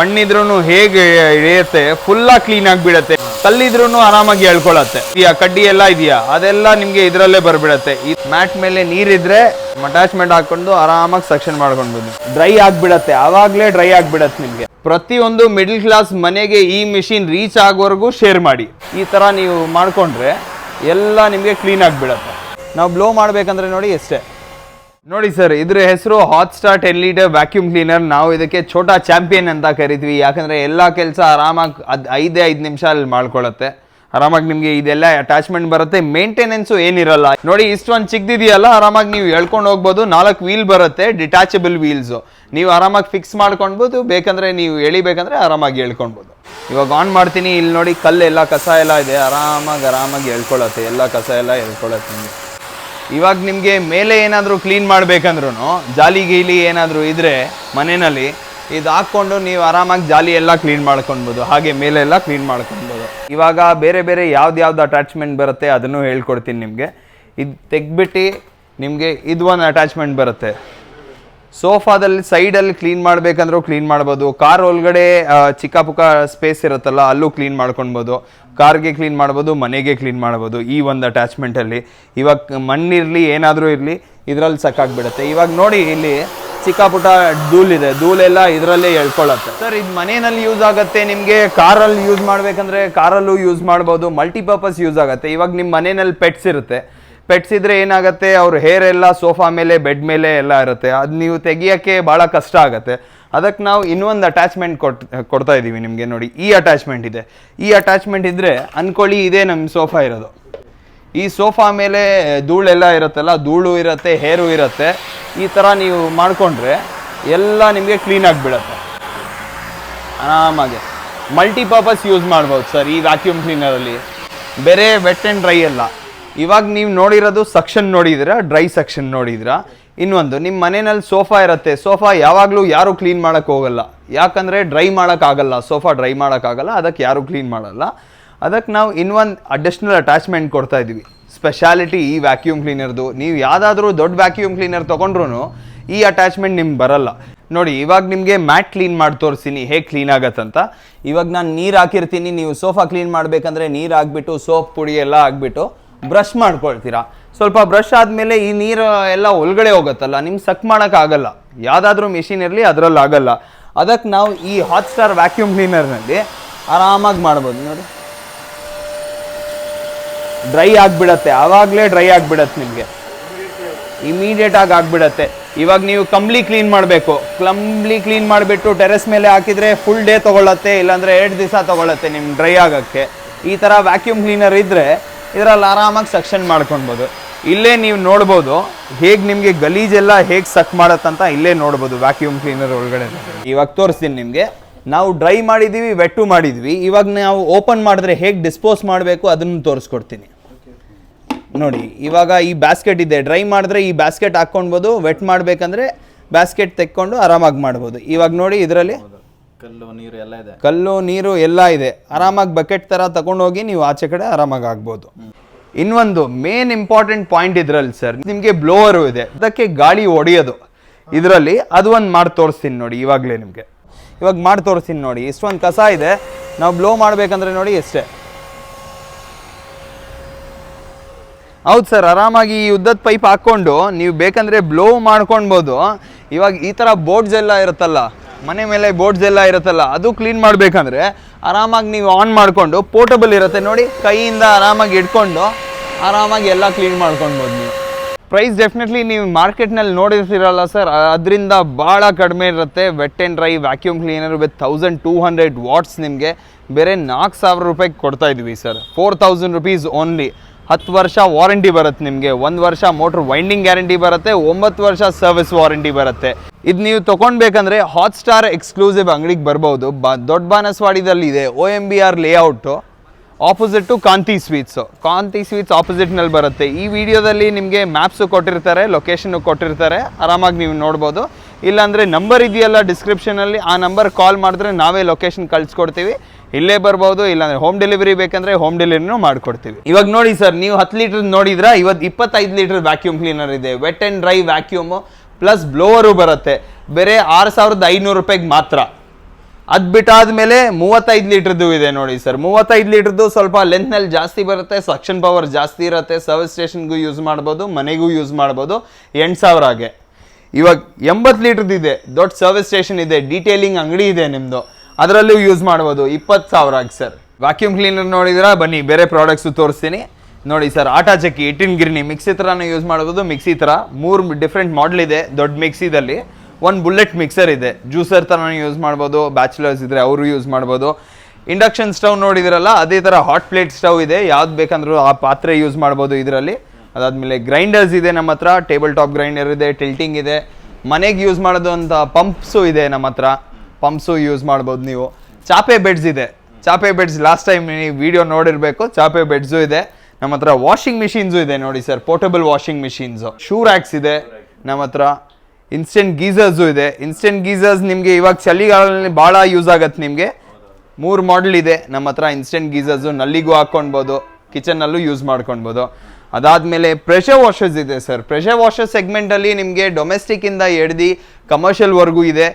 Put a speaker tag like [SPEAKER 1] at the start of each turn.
[SPEAKER 1] ಮಣ್ಣಿದ್ರೂ ಹೇಗೆ ಇಳಿಯುತ್ತೆ ಫುಲ್ಲಾಗಿ ಕ್ಲೀನ್ ಆಗಿ ಬಿಡತ್ತೆ ಕಲ್ಲಿದ್ರೂ ಆರಾಮಾಗಿ ಎಳ್ಕೊಳತ್ತೆ. ಈ ಕಡ್ಡಿ ಎಲ್ಲ ಇದೆಯಾ? ಅದೆಲ್ಲ ನಿಮ್ಗೆ ಇದರಲ್ಲೇ ಬರ್ಬಿಡತ್ತೆ. ಈ ಮ್ಯಾಟ್ ಮೇಲೆ ನೀರಿದ್ರೆ ಅಟ್ಯಾಚ್ಮೆಂಟ್ ಹಾಕೊಂಡು ಆರಾಮಾಗಿ ಸೆಕ್ಷನ್ ಮಾಡ್ಕೊಳ್ಬೋದು ಡ್ರೈ ಆಗ್ಬಿಡತ್ತೆ ಆವಾಗಲೇ ಡ್ರೈ ಆಗ್ಬಿಡತ್ತೆ ನಿಮ್ಗೆ. ಪ್ರತಿಯೊಂದು ಮಿಡಲ್ ಕ್ಲಾಸ್ ಮನೆಗೆ ಈ ಮಿಷಿನ್ ರೀಚ್ ಆಗೋವರೆಗೂ ಶೇರ್ ಮಾಡಿ. ಈ ತರ ನೀವು ಮಾಡ್ಕೊಂಡ್ರೆ ಎಲ್ಲ ನಿಮಗೆ ಕ್ಲೀನ್ ಆಗಿಬಿಡತ್ತೆ ನಾವು ಬ್ಲೋ ಮಾಡ್ಬೇಕಂದ್ರೆ ನೋಡಿ ಎಷ್ಟೇ. ನೋಡಿ ಸರ್, ಇದ್ರ ಹೆಸರು hot star ten litre vacuum cleaner ನಾವು ಇದಕ್ಕೆ ಛೋಟಾ ಚಾಂಪಿಯನ್ ಅಂತ ಕರಿತೀವಿ. ಯಾಕಂದ್ರೆ ಎಲ್ಲ ಕೆಲಸ ಆರಾಮಾಗಿ ಅದ್ ಐದೇ ಐದು ನಿಮಿಷ ಅಲ್ಲಿ ಮಾಡ್ಕೊಳತ್ತೆ. ಆರಾಮಾಗಿ ನಿಮಗೆ ಇದೆಲ್ಲ ಅಟ್ಯಾಚ್ಮೆಂಟ್ ಬರುತ್ತೆ. ಮೇಂಟೆನೆನ್ಸು ಏನಿರಲ್ಲ. ನೋಡಿ, ಇಷ್ಟೊಂದು ಚಿಕ್ಕದಿದೆಯಲ್ಲ ಆರಾಮಾಗಿ ನೀವು ಎಳ್ಕೊಂಡು ಹೋಗ್ಬೋದು. ನಾಲ್ಕು ವೀಲ್ ಬರುತ್ತೆ ಡಿಟ್ಯಾಚಬಲ್ ವೀಲ್ಸು ನೀವು ಆರಾಮಾಗಿ ಫಿಕ್ಸ್ ಮಾಡ್ಕೊಳ್ಬೋದು ಬೇಕಂದ್ರೆ ನೀವು ಎಳಿಬೇಕಂದ್ರೆ ಆರಾಮಾಗಿ ಎಳ್ಕೊಳ್ಬೋದು ಇವಾಗ ಆನ್ ಮಾಡ್ತೀನಿ. ಇಲ್ಲಿ ನೋಡಿ ಕಲ್ಲು ಎಲ್ಲ ಕಸ ಎಲ್ಲ ಇದೆ. ಆರಾಮಾಗಿ ಆರಾಮಾಗಿ ಹೇಳ್ಕೊಳತ್ತೆ ಎಲ್ಲ ಕಸ ಎಲ್ಲ ಹೇಳ್ಕೊಳತ್ತೆ ನಿಮಗೆ. ಇವಾಗ ನಿಮಗೆ ಮೇಲೆ ಏನಾದರೂ ಕ್ಲೀನ್ ಮಾಡಬೇಕಂದ್ರೂ ಜಾಲಿ ಗೀಲಿ ಏನಾದರೂ ಇದ್ರೆ ಮನೆಯಲ್ಲಿ ಇದು ಹಾಕ್ಕೊಂಡು ನೀವು ಆರಾಮಾಗಿ ಜಾಲಿ ಎಲ್ಲ ಕ್ಲೀನ್ ಮಾಡ್ಕೊಳ್ಬೋದು, ಹಾಗೆ ಮೇಲೆ ಎಲ್ಲ ಕ್ಲೀನ್ ಮಾಡ್ಕೊಳ್ಬೋದು. ಇವಾಗ ಬೇರೆ ಬೇರೆ ಯಾವ್ದು ಯಾವ್ದು ಅಟ್ಯಾಚ್ಮೆಂಟ್ ಬರುತ್ತೆ ಅದನ್ನು ಹೇಳ್ಕೊಡ್ತೀನಿ ನಿಮಗೆ. ಇದು ತೆಗ್ಬಿಟ್ಟು ನಿಮಗೆ ಇದು ಒಂದು ಅಟ್ಯಾಚ್ಮೆಂಟ್ ಬರುತ್ತೆ. ಸೋಫಾದಲ್ಲಿ ಸೈಡಲ್ಲಿ ಕ್ಲೀನ್ ಮಾಡಬೇಕಂದ್ರೂ ಕ್ಲೀನ್ ಮಾಡ್ಬೋದು, ಕಾರ್ ಒಳಗಡೆ ಚಿಕ್ಕ ಪುಕ್ಕ ಸ್ಪೇಸ್ ಇರುತ್ತಲ್ಲ, ಅಲ್ಲೂ ಕ್ಲೀನ್ ಮಾಡ್ಕೊಳ್ಬೋದು. ಕಾರ್ಗೆ ಕ್ಲೀನ್ ಮಾಡ್ಬೋದು, ಮನೆಗೆ ಕ್ಲೀನ್ ಮಾಡ್ಬೋದು ಈ ಒಂದು ಅಟ್ಯಾಚ್ಮೆಂಟಲ್ಲಿ ಇವಾಗ ಮಣ್ಣಿರಲಿ ಏನಾದರೂ ಇರಲಿ, ಇದರಲ್ಲಿ ಸಕ್ಕಾಗ್ಬಿಡುತ್ತೆ. ಇವಾಗ ನೋಡಿ ಇಲ್ಲಿ ಚಿಕ್ಕ ಪುಟ್ಟ ಧೂಳಿದೆ. ಧೂಳೆಲ್ಲ ಇದರಲ್ಲೇ ಎಳ್ಕೊಳ್ಳುತ್ತೆ ಸರ್, ಇದು ಮನೆಯಲ್ಲಿ ಯೂಸ್ ಆಗುತ್ತೆ, ನಿಮಗೆ ಕಾರಲ್ಲಿ ಯೂಸ್ ಮಾಡಬೇಕಂದ್ರೆ ಕಾರಲ್ಲೂ ಯೂಸ್ ಮಾಡ್ಬೋದು ಮಲ್ಟಿಪರ್ಪಸ್ ಯೂಸ್ ಆಗುತ್ತೆ. ಇವಾಗ ನಿಮ್ಮ ಮನೆಯಲ್ಲಿ ಪೆಟ್ಸ್ ಇರುತ್ತೆ. ಪೆಟ್ಸ್ ಇದ್ರೆ ಏನಾಗುತ್ತೆ? ಅವ್ರ ಹೇರ್ ಎಲ್ಲ ಸೋಫಾ ಮೇಲೆ ಬೆಡ್ ಮೇಲೆ ಎಲ್ಲ ಇರುತ್ತೆ. ಅದು ನೀವು ತೆಗಿಯೋಕ್ಕೆ ಭಾಳ ಕಷ್ಟ ಆಗುತ್ತೆ. ಅದಕ್ಕೆ ನಾವು ಇನ್ನೊಂದು ಅಟ್ಯಾಚ್ಮೆಂಟ್ ಕೊಟ್, ಕೊಡ್ತಾ ಇದ್ದೀವಿ ನಿಮಗೆ ನೋಡಿ. ಈ ಅಟ್ಯಾಚ್ಮೆಂಟ್ ಇದೆ. ಈ ಅಟ್ಯಾಚ್ಮೆಂಟ್ ಇದ್ದರೆ ಅಂದ್ಕೊಳ್ಳಿ ಇದೇ ನಮ್ಮ ಸೋಫಾ ಇರೋದು. ಈ ಸೋಫಾ ಮೇಲೆ ಧೂಳೆಲ್ಲ ಇರುತ್ತಲ್ಲ, ಧೂಳು ಇರುತ್ತೆ ಹೇರು ಇರುತ್ತೆ. ಈ ಥರ ನೀವು ಮಾಡಿಕೊಂಡ್ರೆ ಎಲ್ಲ ನಿಮಗೆ ಕ್ಲೀನ್ ಆಗಿಬಿಡತ್ತೆ ಆರಾಮಾಗಿ. ಮಲ್ಟಿಪರ್ಪಸ್ ಯೂಸ್ ಮಾಡ್ಬೋದು ಸರ್ ಈ ವ್ಯಾಕ್ಯೂಮ್ ಕ್ಲೀನರಲ್ಲಿ ಬೇರೆ ವೆಟ್ ಆ್ಯಂಡ್ ಡ್ರೈ ಎಲ್ಲ ಇವಾಗ ನೀವು ನೋಡಿರೋದು ಸಕ್ಷನ್ ನೋಡಿದಿರಾ ಡ್ರೈ ಸೆಕ್ಷನ್ ನೋಡಿದಿರಾ ಇನ್ನೊಂದು ನಿಮ್ಮ ಮನೆಯಲ್ಲಿ ಸೋಫಾ ಇರುತ್ತೆ. ಸೋಫಾ ಯಾವಾಗಲೂ ಯಾರು ಕ್ಲೀನ್ ಮಾಡೋಕ್ಕೆ ಹೋಗಲ್ಲ. ಯಾಕಂದರೆ ಡ್ರೈ ಮಾಡೋಕ್ಕಾಗಲ್ಲ ಸೋಫಾ ಡ್ರೈ ಮಾಡೋಕ್ಕಾಗಲ್ಲ ಅದಕ್ಕೆ ಯಾರು ಕ್ಲೀನ್ ಮಾಡಲ್ಲ. ಅದಕ್ಕೆ ನಾವು ಇನ್ನೊಂದು ಅಡಿಷ್ನಲ್ ಅಟ್ಯಾಚ್ಮೆಂಟ್ ಕೊಡ್ತಾ ಇದ್ದೀವಿ. ಸ್ಪೆಷಾಲಿಟಿ ಈ ವ್ಯಾಕ್ಯೂಮ್ ಕ್ಲೀನರ್ದು ನೀವು ಯಾವುದಾದ್ರೂ ದೊಡ್ಡ ವ್ಯಾಕ್ಯೂಮ್ ಕ್ಲೀನರ್ ತೊಗೊಂಡ್ರು ಈ ಅಟ್ಯಾಚ್ಮೆಂಟ್ ನಿಮ್ಗೆ ಬರಲ್ಲ. ನೋಡಿ, ಇವಾಗ ನಿಮಗೆ ಮ್ಯಾಟ್ ಕ್ಲೀನ್ ಮಾಡಿ ತೋರಿಸ್ತೀನಿ. ಹೇಗೆ ಕ್ಲೀನ್ ಆಗತ್ತಂತ. ಇವಾಗ ನಾನು ನೀರು ಹಾಕಿರ್ತೀನಿ. ನೀವು ಸೋಫಾ ಕ್ಲೀನ್ ಮಾಡಬೇಕಂದ್ರೆ ನೀರು ಹಾಕ್ಬಿಟ್ಟು ಸೋಪ್ ಪುಡಿ ಎಲ್ಲ ಹಾಕ್ಬಿಟ್ಟು ಬ್ರಷ್ ಮಾಡ್ಕೊಳ್ತೀರಾ? ಸ್ವಲ್ಪ ಬ್ರಷ್ ಆದಮೇಲೆ ಈ ನೀರು ಎಲ್ಲ ಒಳಗಡೆ ಹೋಗುತ್ತಲ್ಲ ನಿಮ್ಗೆ ಸಕ್ ಮಾಡೋಕ್ಕಾಗಲ್ಲ ಯಾವುದಾದ್ರೂ ಮೆಷಿನ್ ಇರಲಿ, ಅದರಲ್ಲಿ ಆಗಲ್ಲ. ಅದಕ್ಕೆ ನಾವು ಈ ಹಾಟ್ ಸ್ಟಾರ್ ವ್ಯಾಕ್ಯೂಮ್ ಕ್ಲೀನರ್ನಲ್ಲಿ ಆರಾಮಾಗಿ ಮಾಡ್ಬೋದು ನೋಡಿ. ಡ್ರೈ ಆಗಿಬಿಡತ್ತೆ. ಆವಾಗಲೇ ಡ್ರೈ ಆಗಿಬಿಡತ್ತೆ ನಿಮಗೆ. ಇಮಿಡಿಯೇಟ್ ಆಗಿ ಆಗ್ಬಿಡತ್ತೆ. ಇವಾಗ ನೀವು ಕಂಬ್ಲಿ ಕ್ಲೀನ್ ಮಾಡಬೇಕು. ಕಂಬ್ಲಿ ಕ್ಲೀನ್ ಮಾಡಿಬಿಟ್ಟು ಟೆರೆಸ್ ಮೇಲೆ ಹಾಕಿದ್ರೆ ಫುಲ್ ಡೇ ತೊಗೊಳತ್ತೆ, ಇಲ್ಲಾಂದರೆ ಎರಡು ದಿವಸ ತೊಗೊಳತ್ತೆ ನಿಮ್ಗೆ ಡ್ರೈ ಆಗೋಕ್ಕೆ. ಈ ಥರ ವ್ಯಾಕ್ಯೂಮ್ ಕ್ಲೀನರ್ ಇದ್ದರೆ ಇದರಲ್ಲಿ ಆರಾಮಾಗಿ ಸೆಕ್ಷನ್ ಮಾಡ್ಕೊಳ್ಬೋದು ಇಲ್ಲೇ ನೀವು ನೋಡ್ಬೋದು, ಹೇಗೆ ನಿಮಗೆ ಗಲೀಜೆಲ್ಲ ಹೇಗೆ ಸಕ್ ಮಾಡತ್ತಂತ ಇಲ್ಲೇ ನೋಡ್ಬೋದು ವ್ಯಾಕ್ಯೂಮ್ ಕ್ಲೀನರ್ ಒಳಗಡೆ. ಇವಾಗ ತೋರಿಸ್ತೀನಿ ನಿಮಗೆ. ನಾವು ಡ್ರೈ ಮಾಡಿದ್ದೀವಿ ವೆಟ್ಟು ಮಾಡಿದ್ವಿ. ಇವಾಗ ನಾವು ಓಪನ್ ಮಾಡಿದ್ರೆ ಹೇಗೆ ಡಿಸ್ಪೋಸ್ ಮಾಡಬೇಕು ಅದನ್ನು ತೋರಿಸ್ಕೊಡ್ತೀನಿ. ನೋಡಿ, ಇವಾಗ ಈ ಬ್ಯಾಸ್ಕೆಟ್ ಇದೆ. ಡ್ರೈ ಮಾಡಿದ್ರೆ ಈ ಬ್ಯಾಸ್ಕೆಟ್ ಹಾಕ್ಕೊಳ್ಬೋದು ವೆಟ್ ಮಾಡಬೇಕಂದ್ರೆ ಬ್ಯಾಸ್ಕೆಟ್ ತೆಕ್ಕೊಂಡು ಆರಾಮಾಗಿ ಮಾಡ್ಬೋದು. ಇವಾಗ ನೋಡಿ ಇದರಲ್ಲಿ
[SPEAKER 2] ಕಲ್ಲು, ನೀರು ಎಲ್ಲ ಇದೆ.
[SPEAKER 1] ಕಲ್ಲು, ನೀರು ಎಲ್ಲ ಇದೆ. ಆರಾಮಾಗಿ ಬಕೆಟ್ ಥರ ತಗೊಂಡೋಗಿ ನೀವು ಆಚೆ ಕಡೆ ಆರಾಮಾಗಿ ಆಗ್ಬೋದು. ಇನ್ನೊಂದು ಮೇನ್ ಇಂಪಾರ್ಟೆಂಟ್ ಪಾಯಿಂಟ್ ಇದ್ರಲ್ಲಿ ಸರ್ ನಿಮಗೆ ಬ್ಲೋವರು ಇದೆ. ಅದಕ್ಕೆ ಗಾಳಿ ಹೊಡೆಯೋದು ಇದರಲ್ಲಿ ಅದು ಒಂದು ಮಾಡಿ ತೋರಿಸ್ತೀನಿ ನೋಡಿ, ಇವಾಗಲೇ ನಿಮಗೆ. ಇವಾಗ ಮಾಡಿ ತೋರಿಸ್ತೀನಿ ನೋಡಿ, ಇಷ್ಟೊಂದು ಕಸ ಇದೆ. ನಾವು ಬ್ಲೋ ಮಾಡಬೇಕಂದ್ರೆ ನೋಡಿ ಎಷ್ಟೇ. ಹೌದು ಸರ್ ಆರಾಮಾಗಿ ಈ ಉದ್ದದ ಪೈಪ್ ಹಾಕ್ಕೊಂಡು ನೀವು ಬೇಕಂದ್ರೆ ಬ್ಲೋ ಮಾಡ್ಕೊಳ್ಬೋದು ಇವಾಗ ಈ ಥರ ಬೋರ್ಡ್ಸ್ ಎಲ್ಲ ಇರುತ್ತಲ್ಲ ಮನೆ ಮೇಲೆ ಬೋರ್ಡ್ಸ್ ಎಲ್ಲ ಇರುತ್ತಲ್ಲ, ಅದು ಕ್ಲೀನ್ ಮಾಡಬೇಕಂದ್ರೆ ಆರಾಮಾಗಿ ನೀವು ಆನ್ ಮಾಡಿಕೊಂಡು ಪೋರ್ಟಬಲ್ ಇರುತ್ತೆ ನೋಡಿ, ಕೈಯಿಂದ ಆರಾಮಾಗಿ ಇಟ್ಕೊಂಡು ಆರಾಮಾಗಿ ಎಲ್ಲ ಕ್ಲೀನ್ ಮಾಡ್ಕೊಳ್ಬೋದು ನೀವು. ಪ್ರೈಸ್ ಡೆಫಿನೆಟ್ಲಿ ನೀವು ಮಾರ್ಕೆಟ್ನಲ್ಲಿ ನೋಡಿರ್ತೀರಲ್ಲ ಸರ್ ಅದರಿಂದ ಭಾಳ ಕಡಿಮೆ ಇರುತ್ತೆ. Wet and dry vacuum cleaner with thousand two hundred watts ನಿಮಗೆ ಬೇರೆ ನಾಲ್ಕು ಸಾವಿರ ರೂಪಾಯಿಗೆ ಕೊಡ್ತಾ ಇದ್ವಿ sir four thousand rupees only ಹತ್ತು ವರ್ಷ ವಾರಂಟಿ ಬರುತ್ತೆ ನಿಮಗೆ, ಒಂದು ವರ್ಷ ಮೋಟ್ರ್ ವೈಂಡಿಂಗ್ ಗ್ಯಾರಂಟಿ ಬರುತ್ತೆ, ಒಂಬತ್ತು ವರ್ಷ ಸರ್ವಿಸ್ ವಾರಂಟಿ ಬರುತ್ತೆ. ಇದು ನೀವು ತೊಗೊಳ್ಬೇಕಂದ್ರೆ ಹಾಟ್ ಸ್ಟಾರ್ ಎಕ್ಸ್ಕ್ಲೂಸಿವ್ ಅಂಗಡಿಗೆ ಬರ್ಬೋದು. ಬ, ದೊಡ್ಡ ಬಾನಸ್ವಾಡಿದಲ್ಲಿ ಇದೆ O M B R layout opposite to Kanti sweets Kanti sweets ಆಪೋಸಿಟ್ನಲ್ಲಿ ಬರುತ್ತೆ. ಈ ವಿಡಿಯೋದಲ್ಲಿ ನಿಮಗೆ ಮ್ಯಾಪ್ಸು ಕೊಟ್ಟಿರ್ತಾರೆ ಲೊಕೇಶನ್ ಕೊಟ್ಟಿರ್ತಾರೆ, ಆರಾಮಾಗಿ ನೀವು ನೋಡ್ಬೋದು. ಇಲ್ಲಾಂದರೆ ನಂಬರ್ ಇದೆಯಲ್ಲ ಡಿಸ್ಕ್ರಿಪ್ಷನಲ್ಲಿ ಆ ನಂಬರ್ ಕಾಲ್ ಮಾಡಿದ್ರೆ ನಾವೇ ಲೊಕೇಶನ್ ಕಳಿಸ್ಕೊಡ್ತೀವಿ. ಇಲ್ಲೇ ಬರ್ಬೋದು, ಇಲ್ಲಾಂದ್ರೆ ಹೋಮ್ ಡೆಲಿವರಿ ಬೇಕಂದ್ರೆ ಹೋಮ್ ಡೆಲಿವರಿನೂ ಮಾಡ್ಕೊಡ್ತೀವಿ. ಇವಾಗ ನೋಡಿ ಸರ್ ನೀವು ಹತ್ತು ಲೀಟರ್ ನೋಡಿದ್ರೆ, ಇವತ್ತು ಇಪ್ಪತ್ತೈದು ಲೀಟರ್ ವ್ಯಾಕ್ಯೂಮ್ ಕ್ಲೀನರ್ ಇದೆ. Wet and dry vacuum plus blower ಬರುತ್ತೆ. ಬೇರೆ ಆರು ಸಾವಿರದ ಐನೂರು ರೂಪಾಯಿಗೆ ಮಾತ್ರ. ಅದು ಬಿಟ್ಟಾದ ಮೇಲೆ ಮೂವತ್ತೈದು ಲೀಟರ್ದು ಇದೆ ನೋಡಿ ಸರ್ ಮೂವತ್ತೈದು ಲೀಟರ್ದು ಸ್ವಲ್ಪ ಲೆಂತ್ನಲ್ಲಿ ಜಾಸ್ತಿ ಬರುತ್ತೆ ಸಕ್ಷನ್ ಪವರ್ ಜಾಸ್ತಿ ಇರುತ್ತೆ ಸರ್ವಿಸ್ ಸ್ಟೇಷನ್ಗೂ ಯೂಸ್ ಮಾಡ್ಬೋದು, ಮನೆಗೂ ಯೂಸ್ ಮಾಡ್ಬೋದು, ಎಂಟು ಸಾವಿರ ಹಾಗೆ. ಇವಾಗ ಎಂಬತ್ತು ಲೀಟರ್ದು ಇದೆ, ದೊಡ್ಡ ಸರ್ವಿಸ್ ಸ್ಟೇಷನ್ ಇದೆ ಡೀಟೇಲಿಂಗ್ ಅಂಗಡಿ ಇದೆ ನಿಮ್ಮದು ಅದರಲ್ಲೂ ಯೂಸ್ ಮಾಡ್ಬೋದು. ಇಪ್ಪತ್ತು ಸಾವಿರ ಆಗಿ ಸರ್ ವ್ಯಾಕ್ಯೂಮ್ ಕ್ಲೀನರ್ ನೋಡಿದ್ರ? ಬನ್ನಿ, ಬೇರೆ ಪ್ರಾಡಕ್ಟ್ಸು ತೋರಿಸ್ತೀನಿ. ನೋಡಿ ಸರ್ ಆಟಾ ಚಕ್ಕಿ ಇಟ್ಟಿನ ಗಿರಣಿ ಮಿಕ್ಸಿ ಥರನೂ ಯೂಸ್ ಮಾಡ್ಬೋದು. ಮಿಕ್ಸಿ ಥರ ಮೂರು ಡಿಫ್ರೆಂಟ್ ಮಾಡಲ್ ಇದೆ, ದೊಡ್ಡ ಮಿಕ್ಸಿದಲ್ಲಿ ಒಂದು ಬುಲೆಟ್ ಮಿಕ್ಸರ್ ಇದೆ. ಜ್ಯೂಸರ್ ಥರನೂ ಯೂಸ್ ಮಾಡ್ಬೋದು. ಬ್ಯಾಚುಲರ್ಸ್ ಇದ್ರೆ ಅವರು ಯೂಸ್ ಮಾಡ್ಬೋದು. ಇಂಡಕ್ಷನ್ ಸ್ಟವ್ ನೋಡಿದಿರಲ್ಲ, ಅದೇ ಥರ ಹಾಟ್ ಪ್ಲೇಟ್ ಸ್ಟವ್ ಇದೆ. ಯಾವ್ದು ಬೇಕಂದ್ರೂ ಆ ಪಾತ್ರೆ ಯೂಸ್ ಮಾಡ್ಬೋದು ಇದರಲ್ಲಿ. ಅದಾದಮೇಲೆ ಗ್ರೈಂಡರ್ಸ್ ಇದೆ ನಮ್ಮ ಹತ್ರ. ಟೇಬಲ್ ಟಾಪ್ ಗ್ರೈಂಡರ್ ಇದೆ ಟಿಲ್ಟಿಂಗ್ ಇದೆ. ಮನೆಗೆ ಯೂಸ್ ಮಾಡೋದು ಅಂತ ಪಂಪ್ಸು ಇದೆ ನಮ್ಮ ಹತ್ರ. ಪಂಪ್ಸು ಯೂಸ್ ಮಾಡ್ಬೋದು ನೀವು. ಚಾಪೆ ಬೆಡ್ಸ್ ಇದೆ. ಚಾಪೆ ಬೆಡ್ಸ್ ಲಾಸ್ಟ್ ಟೈಮ್ ನೀವು ವಿಡಿಯೋ ನೋಡಿರಬೇಕು. ಚಾಪೆ ಬೆಡ್ಸು ಇದೆ. ನಮ್ಮ ಹತ್ರ ವಾಷಿಂಗ್ ಮಿಷಿನ್ಸು ಇದೆ ನೋಡಿ sir portable washing machines shoe racks ಇದೆ ನಮ್ಮ ಹತ್ರ. ಇನ್ಸ್ಟೆಂಟ್ ಗೀಸರ್ಸು ಇದೆ. ಇನ್ಸ್ಟೆಂಟ್ ಗೀಸರ್ಸ್ ನಿಮಗೆ ಇವಾಗ ಚಳಿಗಾಲದಲ್ಲಿ ಭಾಳ ಯೂಸ್ ಆಗತ್ತೆ ನಿಮಗೆ. ಮೂರು ಮಾಡೆಲ್ ಇದೆ ನಮ್ಮ ಹತ್ರ ಇನ್ಸ್ಟೆಂಟ್ ಗೀಸರ್ಸು ನಲ್ಲಿಗೂ ಹಾಕ್ಕೊಳ್ಬೋದು ಕಿಚನ್ನಲ್ಲೂ ಯೂಸ್ ಮಾಡ್ಕೊಳ್ಬೋದು ಅದಾದಮೇಲೆ ಪ್ರೆಷರ್ ವಾಷರ್ಸ್ ಇದೆ ಸರ್ ಪ್ರೆಷರ್ ವಾಷರ್ ಸೆಗ್ಮೆಂಟಲ್ಲಿ ನಿಮಗೆ ಡೊಮೆಸ್ಟಿಕ್ಕಿಂದ ಹಿಡ್ದು ಕಮರ್ಷಿಯಲ್ವರೆಗೂ ಇದೆ.